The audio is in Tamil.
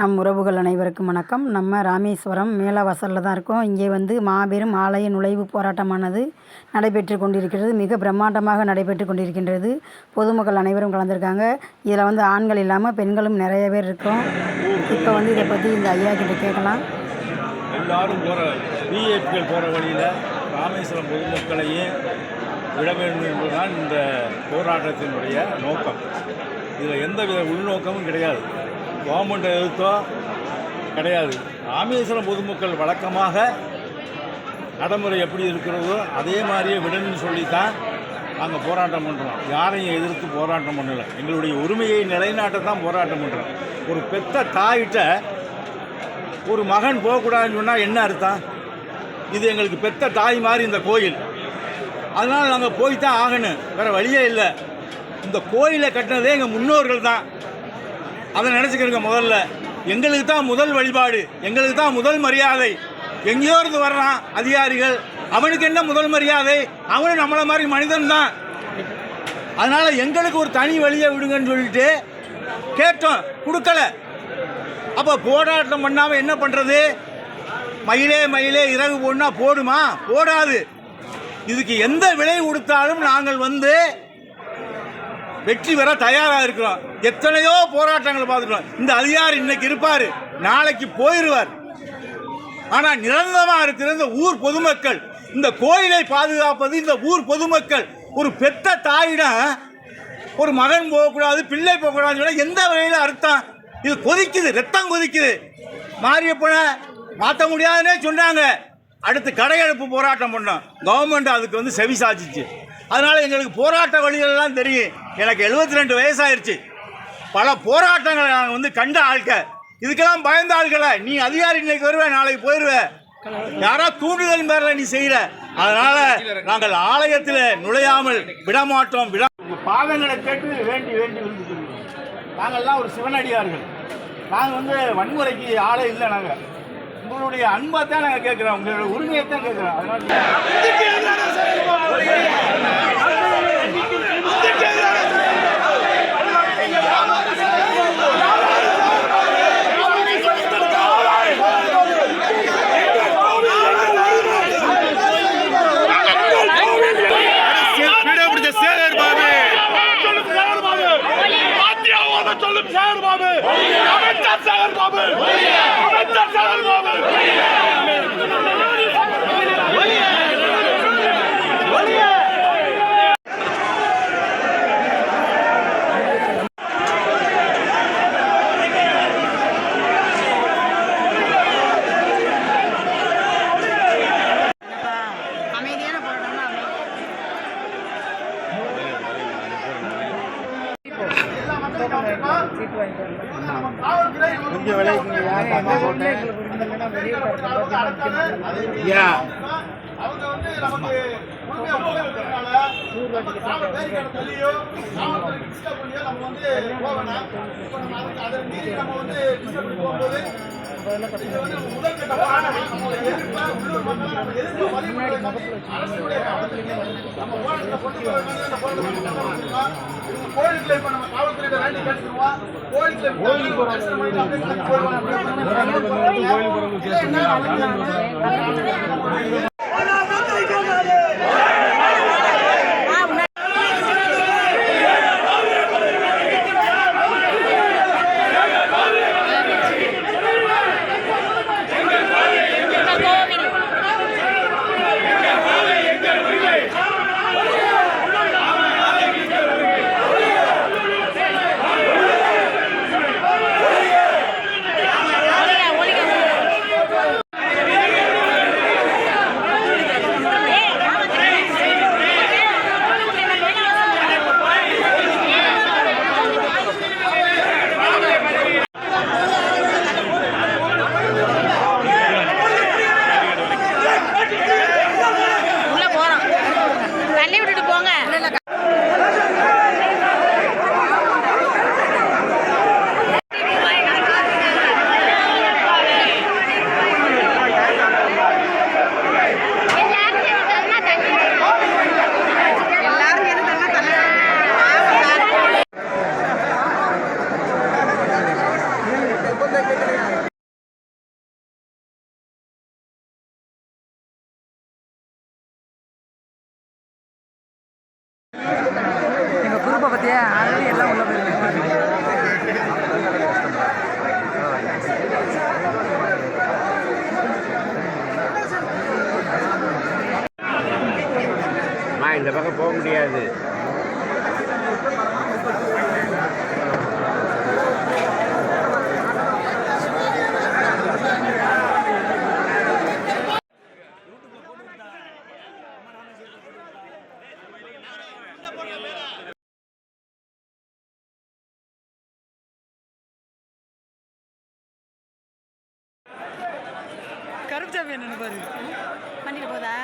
நம் உறவுகள் அனைவருக்கும் வணக்கம். நம்ம ராமேஸ்வரம் மேலவாசலில் தான் இருக்கோம். இங்கே வந்து மாபெரும் ஆலய நுழைவு போராட்டமானது நடைபெற்று கொண்டிருக்கிறது. மிக பிரம்மாண்டமாக நடைபெற்று கொண்டிருக்கின்றது. பொதுமக்கள் அனைவரும் கலந்துருக்காங்க. இதில் வந்து ஆண்கள் இல்லாமல் பெண்களும் நிறைய பேர் இருக்கோம். இப்போ வந்து இதை பற்றி இந்த ஐயா கிட்ட கேட்கலாம். எல்லாரும் போகிற பிஏபிகள் போகிற வழியில் ராமேஸ்வரம் பொதுமக்களையும் விட வேண்டும் என்பதுதான் இந்த போராட்டத்தினுடைய நோக்கம். இதில் எந்தவித உள்நோக்கமும் கிடையாது. கவர்மெண்ட் எதிர்த்தோ கிடையாது. ராமேஸ்வரம் பொதுமக்கள் வழக்கமாக நடைமுறை எப்படி இருக்கிறதோ அதே மாதிரியே விடணும்னு சொல்லித்தான் நாங்கள் போராட்டம் பண்ணுறோம் யாரையும் எதிர்த்து போராட்டம் பண்ணலை. எங்களுடைய உரிமையை நிலைநாட்ட தான் போராட்டம் பண்ணுறோம் ஒரு பெத்த தாயிட்ட ஒரு மகன் போகக்கூடாதுன்னு சொன்னால் என்ன அர்த்தம்? இது எங்களுக்கு பெத்த தாய் மாதிரி இந்த கோயில். அதனால் நாங்கள் போய் தான் ஆகணும். வேறு வழியே இல்லை. இந்த கோயிலை கட்டினதே எங்கள் முன்னோர்கள் தான் அதை நினச்சிக்கிறங்க முதல்ல. எங்களுக்கு தான் முதல் வழிபாடு எங்களுக்கு தான் முதல் மரியாதை. எங்கேயோ இருந்து வர்றான் அதிகாரிகள். அவனுக்கு என்ன முதல் மரியாதை? அவனும் நம்மளை மாதிரி மனிதன் தான். அதனால் எங்களுக்கு ஒரு தனி வழியை விடுங்கன்னு சொல்லிட்டு கேட்டோம். கொடுக்கல. அப்போ போராட்டம் பண்ணாமல் என்ன பண்ணுறது மயிலே மயிலே இறகு போடனா போடுமா? போடாது. இதுக்கு எந்த விலை கொடுத்தாலும் நாங்கள் வந்து வெற்றி பெற தயாராக இருக்கிறோம் எத்தனையோ போராட்டங்கள் பார்த்துட்டோம் இந்த அதிகாரி இன்னைக்கு இருப்பார். நாளைக்கு போயிடுவார் ஆனால் நிரந்தரமாக இருக்கிற இந்த ஊர் பொதுமக்கள். இந்த கோயிலை பாதுகாப்பது இந்த ஊர் பொதுமக்கள். ஒரு பெத்த தாயிடம் ஒரு மகன் போகக்கூடாது பிள்ளை போகக்கூடாதுன்னு சொன்னா எந்த வகையில் அர்த்தம்? இது கொதிக்குது ரத்தம் கொதிக்குது. மாரியப்பனை மாற்ற முடியாதுன்னே சொன்னாங்க. அடுத்து கடையெடுப்பு போராட்டம் பண்ணோம். கவர்மெண்ட் அதுக்கு வந்து செவி சாச்சிச்சு அதனால் எங்களுக்கு போராட்ட வழிகளெல்லாம் தெரியும். எனக்கு 72 ரெண்டு வயசாயிருச்சு. பல போராட்டங்களை நாங்கள் வந்து கண்ட ஆட்க இதுக்கெல்லாம் பயந்த ஆட்களை நீ அதிகாரி இன்னைக்கு வருவ நாளைக்கு போயிடுவ யாரோ தூண்டுதல் பேரில் நீ செய்யற. அதனால நாங்கள் ஆலயத்தில் நுழையாமல் விடமாட்டோம். விட பாதங்களை கேட்டு வேண்டி வேண்டி விழுந்து நாங்கள்லாம் ஒரு சிவனடியார்கள். நாங்கள் வந்து வன்முறைக்கு ஆளே இல்லை நாங்கள் உங்களுடைய அன்பை தான் நாங்கள் கேட்குறோம். உங்களுடைய உரிமையை தான் கேட்குறோம். அதனால அமைச்சர் பாபு அமைச்சர் பாபு அமைதியான போராட்டம்னா கொஞ்சம் விலைக்கு ஐயா அவங்க வந்து நமக்கு உரிமையை உபயோகிக்கிறதுனால நாலு பேருக்கு தள்ளியோ நாலு டிஸ்டர்ப் பண்ணியோ நம்ம வந்து போகணும் இப்போ நம்ம அதுக்கு அதை மீறி நம்ம வந்து டிஸ்டர்ப் பண்ணி போகும்போது இது வந்து முதல் கட்ட கோயிலுக்குள்ள இப்ப நம்ம காவல்துறையில வேண்டி கேட்டுருவோம் கோயிலுக்குள்ள போயிடுவாங்க ஆல்ரெடி எல்லாம் உள்ள போயிருக்கேன் இந்த பக்கம் போக முடியாது. கருப்பு என்னன்னு பாரு. பண்ணிட்டு போதா?